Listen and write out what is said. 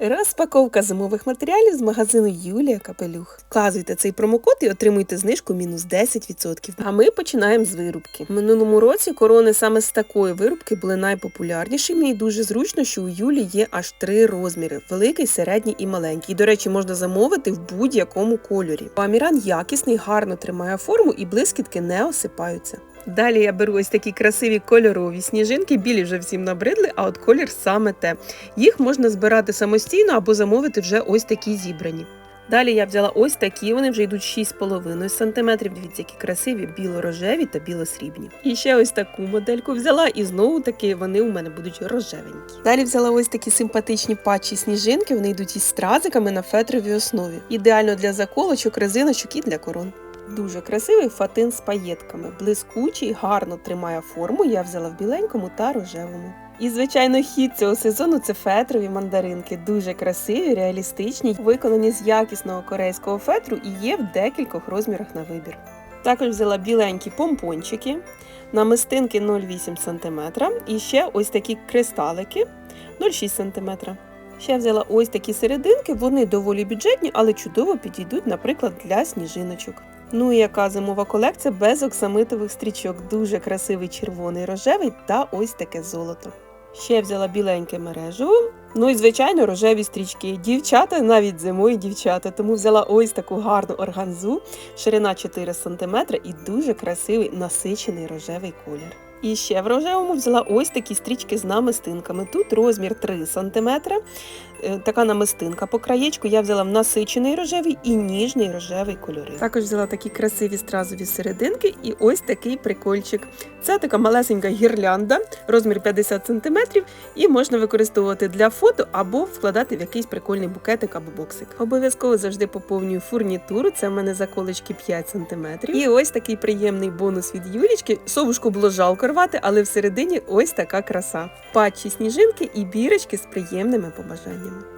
Розпаковка зимових матеріалів з магазину Юлія Капелюх. Вказуйте цей промокод і отримуйте знижку мінус 10%. А ми починаємо з вирубки. В минулому році корони саме з такої вирубки були найпопулярнішими і дуже зручно, що у Юлі є аж три розміри: великий, середній і маленький. І, до речі, можна замовити в будь-якому кольорі. Аміран якісний, гарно тримає форму і блискітки не осипаються. Далі я беру ось такі красиві кольорові сніжинки, білі вже всім набридли, а от колір саме те. Їх можна збирати самостійно або замовити вже ось такі зібрані. Далі я взяла ось такі, вони вже йдуть 6,5 см. Дивіться, які красиві, біло-рожеві та біло-срібні. І ще ось таку модельку взяла, і знову таки вони у мене будуть рожевенькі. Далі взяла ось такі симпатичні патчі сніжинки, вони йдуть із стразиками на фетровій основі. Ідеально для заколочок, резиночок і для корон. Дуже красивий фатин з паєтками, блискучий, гарно тримає форму. Я взяла в біленькому та рожевому. І, звичайно, хід цього сезону це фетрові мандаринки. Дуже красиві, реалістичні, виконані з якісного корейського фетру і є в декількох розмірах на вибір. Також взяла біленькі помпончики, намистинки 0,8 см і ще ось такі кристалики 0,6 см. Ще взяла ось такі серединки, вони доволі бюджетні, але чудово підійдуть, наприклад, для сніжиночок. Ну і яка зимова колекція без оксамитових стрічок. Дуже красивий червоний рожевий та ось таке золото. Ще взяла біленьке мережу. Ну і звичайно рожеві стрічки. Дівчата навіть зимою дівчата, тому взяла ось таку гарну органзу, ширина 4 см і дуже красивий насичений рожевий колір. І ще в рожевому взяла ось такі стрічки з намистинками. Тут розмір 3 см. Е, Така намистинка по краєчку я взяла насичений рожевий і ніжний рожевий кольори. Також взяла такі красиві стразові серединки і ось такий прикольчик. Це така малесенька гірлянда, розмір 50 см, і можна використовувати для фото або вкладати в якийсь прикольний букетик або боксик. Обов'язково завжди поповнюю фурнітуру. Це в мене заколочки 5 см. І ось такий приємний бонус від Юлічки. Совушку було жалко рвати, але всередині ось така краса. Патчі сніжинки і бірочки з приємними побажаннями.